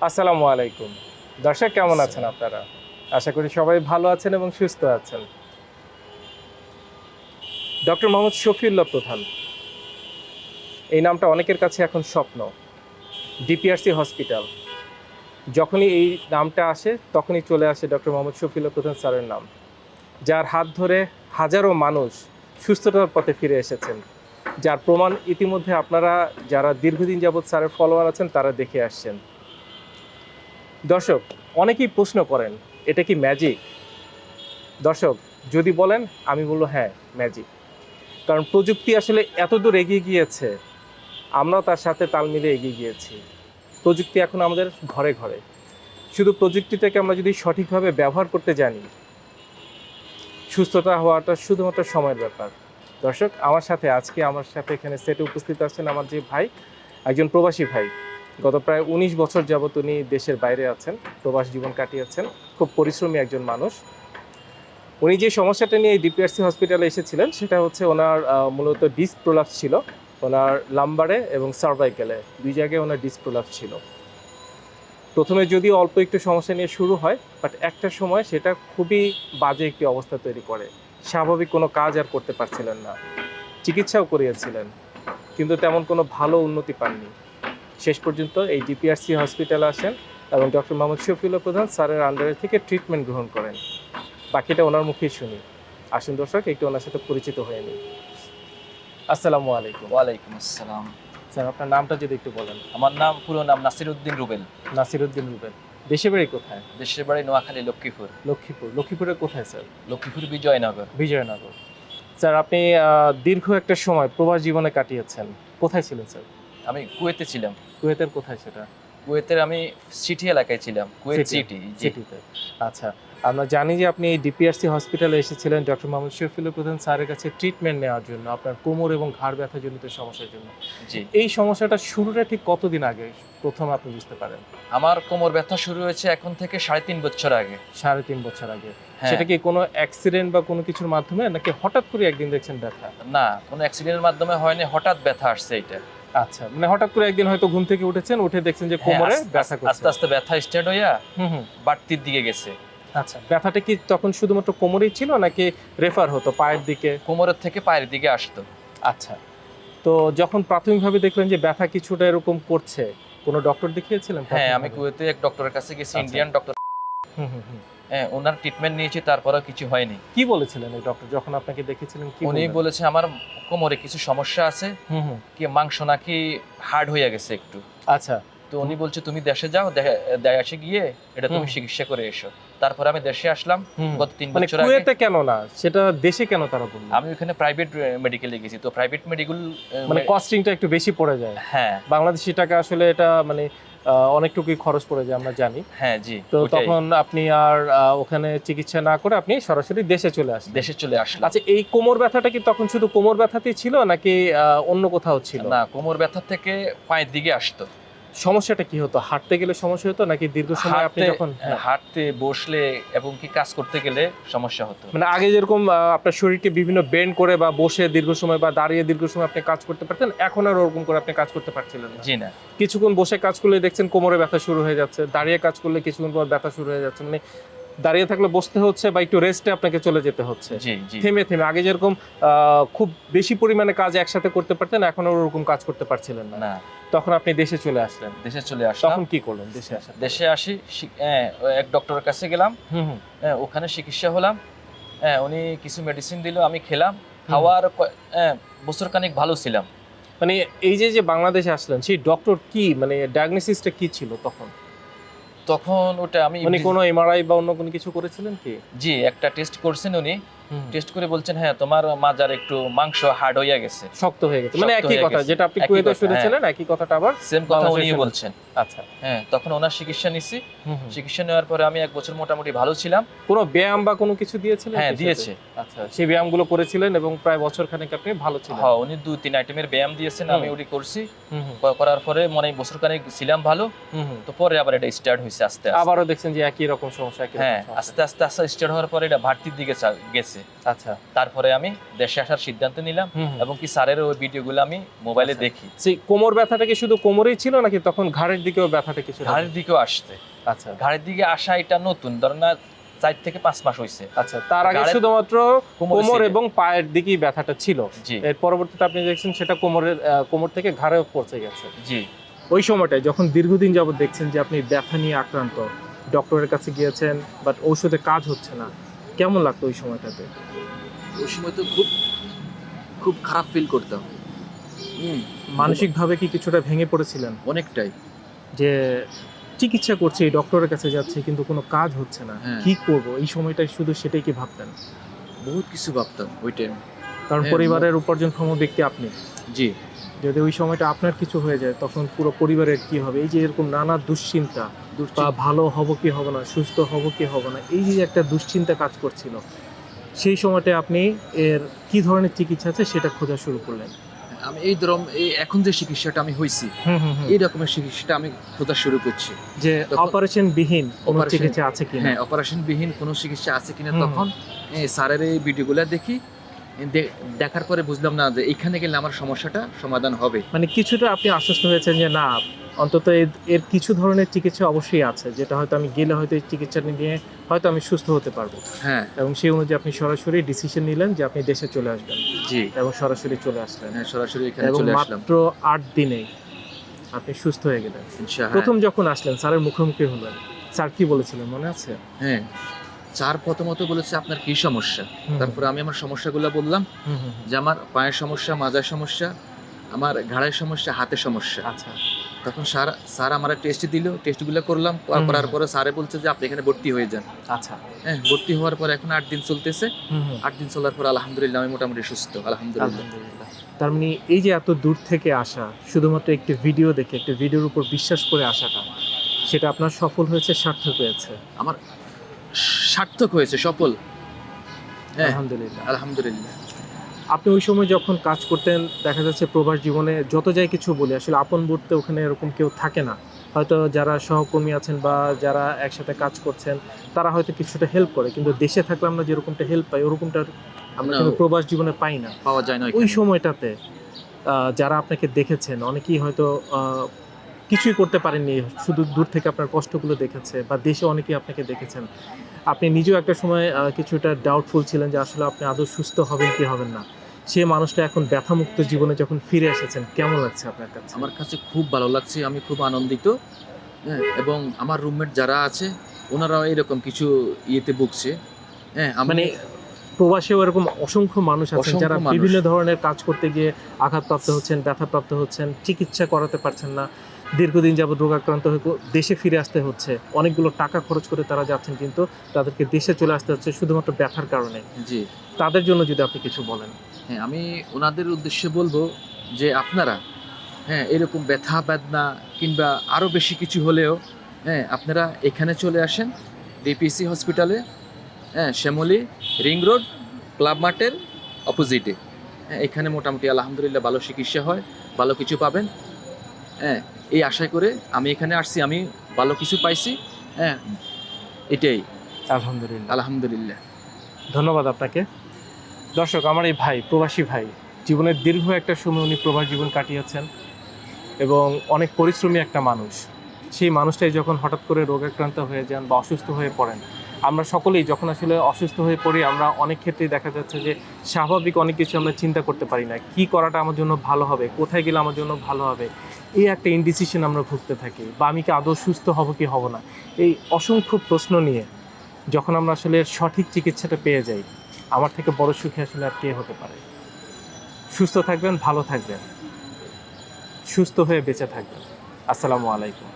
আসসালামু আলাইকুম। দর্শক, কেমন আছেন আপনারা? আশা করি সবাই ভালো আছেন এবং সুস্থ আছেন। ডক্টর মোহাম্মদ শফিউল্লাহ প্রধান। এই নামটা অনেকের কাছে এখন স্বপ্ন। DPRC hospital. যখনই এই নামটা আসে, তখনই চলে আসে ডক্টর মোহাম্মদ শফিউল্লাহ প্রধান স্যারের নাম। যার হাত ধরে হাজারো মানুষ সুস্থতার পথে ফিরে এসেছেন। যার প্রমাণ ইতিমধ্যে আপনারা, যারা দীর্ঘদিন যাবৎ স্যারের ফলোয়ার আছেন, তারা দেখে আসছেন। দর্শক, অনেকেই প্রশ্ন করেন, এটা কি ম্যাজিক দর্শক, যদি বলেন, আমি বলব হ্যাঁ ম্যাজিক কারণ প্রযুক্তি আসলে এত দূর এগিয়ে গিয়েছে, আমরাও তার সাথে তাল মিলে এগিয়ে গিয়েছি। প্রযুক্তি এখন আমাদের ঘরে ঘরে। শুধু প্রযুক্তিটাকে আমরা যদি সঠিকভাবে ব্যবহার করতে জানি, সুস্থতা হওয়াটা শুধুমাত্র সময়ের ব্যাপার। দর্শক, আমার সাথে আজকে আমার সাথে এখানে সেটে উপস্থিত আছেন আমার যে ভাই, একজন প্রবাসী ভাই। গত প্রায় উনিশ বছর যাবত উনি দেশের বাইরে আছেন, প্রবাস জীবন কাটিয়েছেন। খুব পরিশ্রমী একজন মানুষ। উনি যে সমস্যাটা নিয়ে ডিপিআরসি হসপিটালে এসেছিলেন, সেটা হচ্ছে ওনার মূলত ডিস্ক প্রোলাপস ছিল। ওনার লাম্বারে এবং সার্ভাইকেলে দুই জায়গায় ওনার ডিস্ক প্রোলাপস ছিল। প্রথমে যদি অল্প একটু সমস্যা নিয়ে শুরু হয় বাট একটা সময় সেটা খুবই বাজে একটি অবস্থা তৈরি করে। স্বাভাবিক কোনো কাজ আর করতে পারছিলেন না। চিকিৎসাও করিয়েছিলেন, কিন্তু তেমন কোনো ভালো উন্নতি পাননি। শেষ পর্যন্ত এই ডিপিআরসি হসপিটালে আসেন এবং ডক্টর মোহাম্মদ শফিউল্লাহ প্রধান স্যারের আন্ডারে থেকে ট্রিটমেন্ট গ্রহণ করেন। বাকিটা ওনার মুখেই শুনি। আসুন দর্শক একটু ওনার সাথে পরিচিত হয়ে নিই। আসসালামু আলাইকুম। ওয়ালাইকুম আসসালাম। স্যার আপনার নামটা যদি একটু বলেন। আমার নাম পুরো নাম নাসির উদ্দিন রুবেল। নাসিরুদ্দিন রুবেন দেশের বাড়ি কোথায়? দেশের বাড়ি নোয়াখালী লক্ষ্মীপুর। লক্ষ্মীপুর। লক্ষ্মীপুরের কোথায় স্যার? লক্ষ্মীপুর বিজয়নগর। বিজয়নগর। স্যার আপনি দীর্ঘ একটা সময় প্রবাস জীবনে কাটিয়েছেন। কোথায় ছিলেন স্যার? আমি কুয়েতে ছিলাম। কুয়েতের কোথায় সেটা? কুয়েতের আমি সিটি এলাকায় ছিলাম কুয়েত সিটি সিটিতে। আচ্ছা আমরা জানি যে আপনি এই ডিপিআরসি হসপিটালে এসেছিলেন ডক্টর মোহাম্মদ শফিউল প্রধান স্যারের কাছে ট্রিটমেন্ট নেওয়ার জন্য আপনার কোমর এবং ঘাড় ব্যথা জনিত সমস্যার জন্য। জি। এই সমস্যাটা শুরুটা ঠিক কতদিন আগে? প্রথম আপনি বুঝতে পারেন। আমার কোমর ব্যথা শুরু হয়েছে এখন থেকে সাড়ে তিন বছর আগে। সাড়ে তিন বছর আগে। হ্যাঁ। সেটা কি কোনো অ্যাক্সিডেন্ট বা কোনো কিছুর মাধ্যমে? নাকি হঠাৎ করে একদিন দেখছেন ব্যথা? না কোনো অ্যাক্সিডেন্টের মাধ্যমে হয়নি হঠাৎ ব্যথা আসছে এটা আচ্ছা মানে হঠাৎ করে একদিন হয়তো ঘুম থেকে উঠেছেন উঠে দেখছেন যে হ্যাঁ, কোমরে আস্তে- ব্যথা আস্তে করছে। আস্তে ব্যথা স্টার্ট হইয়া হুম হুম। বাড়তির দিকে গেছে। আচ্ছা ব্যথাটা কি তখন শুধুমাত্র কোমরেই ছিল নাকি রেফার হতো পায়ের দিকে? কোমরের থেকে পায়ের দিকে আসতো। আচ্ছা তো যখন প্রাথমিকভাবে দেখলেন যে ব্যথা কিছুটা এরকম করছে কোনো ডক্টর দেখিয়েছিলেন? হ্যাঁ আমি কুয়েতে এক ডক্টরের কাছে গেছি আচ্ছা। Indian doctor hmm, hmm, hmm. হ্যাঁ ওনার ট্রিটমেন্ট নিয়েছি তারপরেও কিছু হয়নি। কি বলেছিলেন এই ডক্টর যখন আপনাকে দেখেছিলেন কি উনি বলেছে আমার কোমরে কিছু সমস্যা আছে কি মাংস নাকি হার্ড হয়ে গেছে একটু? আচ্ছা। তো উনি বলছে তুমি দেশে যাও দেশে গিয়ে এটা তুমি চিকিৎসা করে এসো। তারপরে আমি দেশে আসলাম গত তিন মানে বছর আগে কুয়েতে কেন না? সেটা দেশে কেন তারা বললেন আমি ওখানে প্রাইভেট মেডিকেলে গেছি। তো প্রাইভেট মেডিকেল মানে কস্টিংটা একটু বেশি পড়ে যায়। হ্যাঁ। বাংলাদেশি টাকা আসলে এটা মানে অনেকটুকুই খরচ পড়ে যায় আমরা জানি। হ্যাঁ জি তো তখন আপনি আর ওখানে চিকিৎসা না করে আপনি সরাসরি দেশে চলে আসেন দেশে চলে আসলেন আচ্ছা এই কোমর ব্যথাটা কি তখন শুধু কোমর ব্যথাতেই ছিল নাকি আহ, অন্য কোথাও ছিল? না কোমর ব্যথা থেকে পায়ের দিকে আসতো। সমস্যাটা কি হতো? হাঁটতে গেলে সমস্যা হতো নাকি দীর্ঘ সময় আপনি যখন হ্যাঁ। হাঁটতে বসলে এবং কি কাজ করতে গেলে সমস্যা হতো? মানে আগে যেরকম আপনার শরীরকে বিভিন্ন বেন্ড করে বা বসে দীর্ঘ সময় বা দাঁড়িয়ে দীর্ঘ সময় আপনি কাজ করতে পারতেন এখন আর ওরকম করে আপনি কাজ করতে পারছিলেন না। জি না। কিছুক্ষণ বসে কাজ করলে দেখছেন কোমরে ব্যথা শুরু হয়ে যাচ্ছে দাঁড়িয়ে কাজ করলে কিছুক্ষণ পর ব্যথা শুরু হয়ে যাচ্ছে। মানে দাঁড়িয়ে থাকলে বসতে হচ্ছে বা একটু রেস্টে আপনাকে চলে যেতে হচ্ছে। থেমে থেমে। আগে যেরকম খুব বেশি পরিমাণে কাজ একসাথে করতে পারতেন এখন ওরকম কাজ করতে পারছিলেন না। তখন আপনি দেশে চলে আসলেন। দেশে চলে আসলাম। তখন কি করলেন দেশে পর? দেশে আসি হ্যাঁ, এক ডক্টরের কাছে গেলাম। হ্যাঁ, ওখানে চিকিৎসা হলাম। হ্যাঁ উনি কিছু মেডিসিন দিল আমি খেলাম। খাওয়ার হ্যাঁ, বছর খানিক ভালো ছিলাম। মানে এই যে যে বাংলাদেশে আসলেন সেই ডক্টর কি? মানে ডায়াগনোসিসটা কি ছিল তখন? তখন ওটা আমি মানে কোনো এমআরআই বা অন্য কোনো কিছু করেছিলেন কি? জি একটা টেস্ট করছেন উনি। টেস্ট করে বলছেন হ্যাঁ তোমার মাজার একটু মাংস হার্ড হয়ে গেছে। শক্ত হয়ে গেছে। মানে একই কথা যেটা আপনি কুয়েতে শুনেছিলেন একই কথাটা আবার সেম কথা উনি বলছেন। আচ্ছা। হ্যাঁ তখন ওনার চিকিৎসা নিছি। চিকিৎসা নেওয়ার পরে আমি এক বছর মোটামুটি ভালো ছিলাম। কোনো ব্যায়াম বা কোনো কিছু দিয়েছিলেন হ্যাঁ দিয়েছে। আচ্ছা সেই ব্যায়ামগুলো করেছিলেন এবং প্রায় বছর খানেক আপনি ভালো ছিলেন। হ্যাঁ উনি দুই তিন আইটেমের ব্যায়াম দিয়েছেন আমি ওটি করছি। করার পরে মনে হয় বছর খানিক ছিলাম ভালো। তো পরে আবার এটা স্টার্ট হয়েছে আস্তে আস্তে। আবারও দেখছেন যে একই রকম সমস্যা হ্যাঁ আস্তে আস্তে আস্তে স্টার্ট হওয়ার পরে এটা ভাটির দিকে চা- গেছে আচ্ছা। তারপরে আমি দেশে আসার সিদ্ধান্ত নিলাম। এবং কি স্যারের ওই ভিডিওগুলো আমি মোবাইলে আচ্ছা। দেখি। সেই কোমর ব্যথাটা কি শুধু কোমরেই ছিল নাকি তখন ঘাড়ের দিকেও ব্যথাটা কিছু ঘাড়ের দিকেও আসছে। আচ্ছা। ঘাড়ের দিকে আসা এটা নতুন ধরেন না চার থেকে পাঁচ মাস হয়েছে আচ্ছা তার আগে শুধুমাত্র কোমর এবং পায়ের দিকেই ব্যথাটা ছিল। এর পরবর্তীতে আপনি দেখছেন সেটা কোমরের কোমর থেকে ঘাড়েও পৌঁছে গেছে। জি। ওই সময়টায় যখন দীর্ঘদিন যাবত দেখছেন যে আপনি ব্যথা নিয়ে আক্রান্ত ডক্টরের কাছে গিয়েছেন বাট ঔষধে কাজ হচ্ছে না কেমন লাগতো ওই সময়টাতে? ওই সময় তো খুব খুব খারাপ ফিল করতাম। হুম মানসিকভাবে কি কিছুটা ভেঙে পড়েছিলেন? অনেকটাই। যে চিকিৎসা করছে এই ডক্টরের কাছে যাচ্ছে কিন্তু কোনো কাজ হচ্ছে না। হ্যাঁ। কি করব? এই সময়টাই শুধু সেটাই কি ভাবতেন? বহুত কিছু ভাবতাম ওই টাইম কারণ পরিবারের উপার্জনক্ষম ব্যক্তি আপনি। জি। যদি ওই সময়টা আপনার কিছু হয়ে যায় তখন পুরো পরিবারের কি হবে? এই যে এরকম নানা দুশ্চিন্তা বা ভালো হব কি হবে না সুস্থ হব কি হবে না এই যে একটা দুশ্চিন্তা কাজ করছিল সেই সময়টায় আপনি এর কি ধরনের চিকিৎসা আছে সেটা খোঁজা শুরু করলেন? আমি এই ধরম এই এখন যে চিকিৎসাটা আমি হইছি হুম। এই রকমের চিকিৎসাটা আমি খোঁজা শুরু করছি। যে অপারেশন বিহীন কোনো চিকিৎসা আছে কিনা? হ্যাঁ অপারেশন বিহীন কোনো চিকিৎসা আছে কিনা। তখন স্যারের এই ভিডিওগুলো দেখি দেখার পরে বুঝলাম না যে এখানে গেলে আমার সমস্যাটা সমাধান হবে। মানে কিছুটা আপনি আশ্বস্ত হয়েছেন যে না অন্তত এর- কিছু ধরনের চিকিৎসা অবশ্যই আছে যেটা হয়তো আমি গেলে হয়তো এই চিকিৎসা নিয়ে হয়তো আমি সুস্থ হতে পারব। হ্যাঁ। এবং সেই অনুযায়ী আপনি সরাসরি ডিসিশন নিলেন যে আপনি দেশে চলে আসবেন। জি। এবং সরাসরি চলে আসলেন। হ্যাঁ সরাসরি এখানে চলে আসলাম। মাত্র আট দিনে আপনি সুস্থ হয়ে গেলেন। প্রথম যখন আসলেন স্যারের মুখোমুখি হলেন স্যার কি বলেছিলেন মনে আছে? হ্যাঁ। চার প্রথমত বলেছে আপনার কি সমস্যা? তারপরে আমি আমার সমস্যাগুলো বললাম। যে আমার পায়ের সমস্যা মাজার সমস্যা আমার ঘাড়ের সমস্যা হাতের সমস্যা। আচ্ছা। তখন স্যার স্যার আমার টেস্ট দিল টেস্টগুলো করলাম করার পরে স্যারে বলছে যে আপনি এখানে ভর্তি হয়ে যান। আচ্ছা। হ্যাঁ ভর্তি হওয়ার পর এখন আট দিন চলতেছে। আট দিন চলার পর আলহামদুলিল্লাহ আমি মোটামুটি সুস্থ আলহামদুলিল্লাহ। আলহামদুলিল্লাহ। তার মানে এই যে এত দূর থেকে আসা শুধুমাত্র একটি ভিডিও দেখে একটি ভিডিওর উপর বিশ্বাস করে আসাটা সেটা আপনার সফল হয়েছে সার্থক হয়েছে? আমার সার্থক হয়েছে সফল। হ্যাঁ। আলহামদুলিল্লাহ। আলহামদুলিল্লাহ। আপনি ওই সময় যখন কাজ করতেন দেখা যাচ্ছে প্রবাস জীবনে যত যাই কিছু বলি আসলে আপন বলতে ওখানে এরকম কেউ থাকে না। হয়তো যারা সহকর্মী আছেন বা যারা একসাথে কাজ করছেন তারা হয়তো কিছুটা হেল্প করে কিন্তু দেশে থাকলে আমরা যেরকমটা হেল্প পাই ওরকমটা আমরা কিন্তু প্রবাস জীবনে পাই না। পাওয়া যায় না ওই সময়টাতে যারা আপনাকে দেখেছেন অনেকেই হয়তো আহ, কিছুই করতে পারেননি শুধু দূর থেকে আপনার কষ্টগুলো দেখেছে বা দেশে অনেকেই আপনাকে দেখেছেন। আপনি নিজেও একটা সময় কিছুটা ডাউটফুল ছিলেন যে আসলে আপনি আদৌ সুস্থ হবেন কি হবেন না। সে মানুষটা এখন ব্যথামুক্ত জীবনে যখন ফিরে এসেছেন কেমন লাগছে আপনার কাছে? আমার কাছে খুব ভালো লাগছে আমি খুব আনন্দিত হ্যাঁ এবং আমার রুমমেট যারা আছে ওনারাও এরকম কিছু ইয়েতে ভুগছে হ্যাঁ মানে প্রবাসেও এরকম অসংখ্য মানুষ আছেন যারা বিভিন্ন ধরনের কাজ করতে গিয়ে আঘাতপ্রাপ্ত হচ্ছেন ব্যথাপ্রাপ্ত হচ্ছেন চিকিৎসা করাতে পারছেন না। দীর্ঘদিন যাবত রোগাক্রান্ত হয়ে দেশে ফিরে আসতে হচ্ছে। অনেকগুলো টাকা খরচ করে তারা যাচ্ছেন কিন্তু তাদেরকে দেশে চলে আসতে হচ্ছে শুধুমাত্র ব্যথার কারণে। জি। তাদের জন্য যদি আপনি কিছু বলেন। হ্যাঁ আমি ওনাদের উদ্দেশ্যে বলব যে আপনারা হ্যাঁ এরকম ব্যথা বেদনা কিংবা আরও বেশি কিছু হলেও হ্যাঁ আপনারা এখানে চলে আসেন ডিপিসি হসপিটালে হ্যাঁ শ্যামলী রিং রোড ক্লাব মার্টের অপোজিটে। হ্যাঁ এখানে মোটামুটি আলহামদুলিল্লাহ ভালো চিকিৎসা হয় ভালো কিছু পাবেন। হ্যাঁ এই আশায় করে আমি এখানে আসছি আমি ভালো কিছু পাইছি হ্যাঁ এটাই। আলহামদুলিল্লাহ। আলহামদুলিল্লাহ। ধন্যবাদ আপনাকে। দর্শক আমার এই ভাই প্রবাসী ভাই জীবনের দীর্ঘ একটা সময় উনি প্রবাস জীবন কাটিয়েছেন এবং অনেক পরিশ্রমী একটা মানুষ। সেই মানুষটাই যখন হঠাৎ করে রোগাক্রান্ত হয়ে যান বা অসুস্থ হয়ে পড়েন আমরা সকলেই যখন আসলে অসুস্থ হয়ে পড়ি, আমরা অনেক ক্ষেত্রেই দেখা যাচ্ছে যে স্বাভাবিক অনেক কিছু আমরা চিন্তা করতে পারি না। কি করাটা আমার জন্য ভালো হবে? কোথায় গেলে আমার জন্য ভালো হবে? এই একটা ইনডিসিশন আমরা ভুগতে থাকি। বা আমি কি আদৌ সুস্থ হব কি হব না? এই অসংখ্য প্রশ্ন নিয়ে যখন আমরা আসলে সঠিক চিকিৎসাটা পেয়ে যাই, আমার থেকে বড় সুখী আসলে আর কে হতে পারে? সুস্থ থাকবেন, ভালো থাকবেন। সুস্থ হয়ে বেঁচে থাকবেন। আসসালামু আলাইকুম।